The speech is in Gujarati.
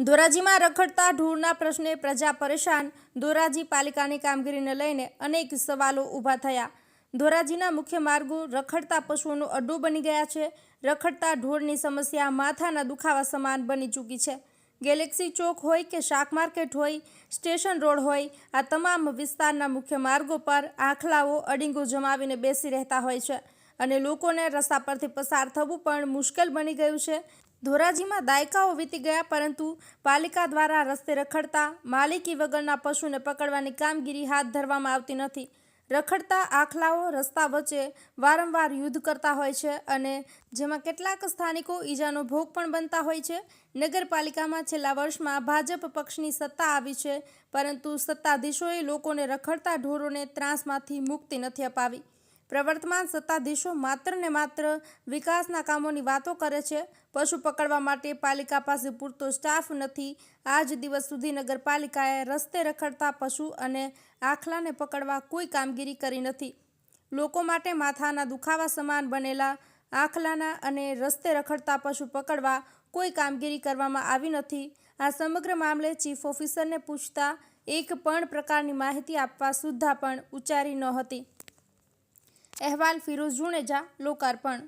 ધોરાજીમાં રખડતા ઢોરના પ્રશ્ને પ્રજા પરેશાન. ધોરાજી પાલિકાની કામગીરીને લઈને અનેક સવાલો ઊભા થયા. ધોરાજીના મુખ્ય માર્ગો રખડતા પશુઓનું અડ્ડું બની ગયા છે. રખડતા ઢોરની સમસ્યા માથાના દુખાવા સમાન બની ચૂકી છે. ગેલેક્સી ચોક હોય કે શાક માર્કેટ હોય, સ્ટેશન રોડ હોય, આ તમામ વિસ્તારના મુખ્ય માર્ગો પર આખલાઓ અડીંગો જમાવીને બેસી રહેતા હોય છે. અને લોકોને રસ્તા પરથી પસાર થવું પણ મુશ્કેલ બની ગયું છે. ધોરાજીમાં દાયકાઓ વીતી ગયા, પરંતુ પાલિકા દ્વારા રસ્તે રખડતા, માલિકી વગરના પશુને પકડવાની કામગીરી હાથ ધરવામાં આવતી નથી. રખડતા આખલાઓ રસ્તા વચ્ચે વારંવાર યુદ્ધ કરતા હોય છે અને જેમાં કેટલાક સ્થાનિકો ઈજાનો ભોગ પણ બનતા હોય છે. નગરપાલિકામાં છેલ્લા વર્ષમાં ભાજપ પક્ષની સત્તા આવી છે, પરંતુ સત્તાધીશોએ લોકોને રખડતા ઢોરોને ત્રાસમાંથી મુક્તિ નથી અપાવી. પ્રવર્તમાન સત્તાધીશો માત્ર ને માત્ર વિકાસના કામોની વાતો કરે છે. પશુ પકડવા માટે પાલિકા પાસે પૂરતો સ્ટાફ નથી. આજ દિવસ સુધી નગરપાલિકાએ રસ્તે રખડતા પશુ અને આખલાને પકડવા કોઈ કામગીરી કરી નથી. લોકો માટે માથાના દુખાવા સમાન બનેલા આખલાના અને રસ્તે રખડતા પશુ પકડવા કોઈ કામગીરી કરવામાં આવી નથી. આ સમગ્ર મામલે ચીફ ઓફિસરને પૂછતા એક પણ પ્રકારની માહિતી આપવા સુદ્ધા પણ ઉચ્ચારી ન હતી. અહેવાલ ફિરોઝ જુણેજા લોકાર્પણ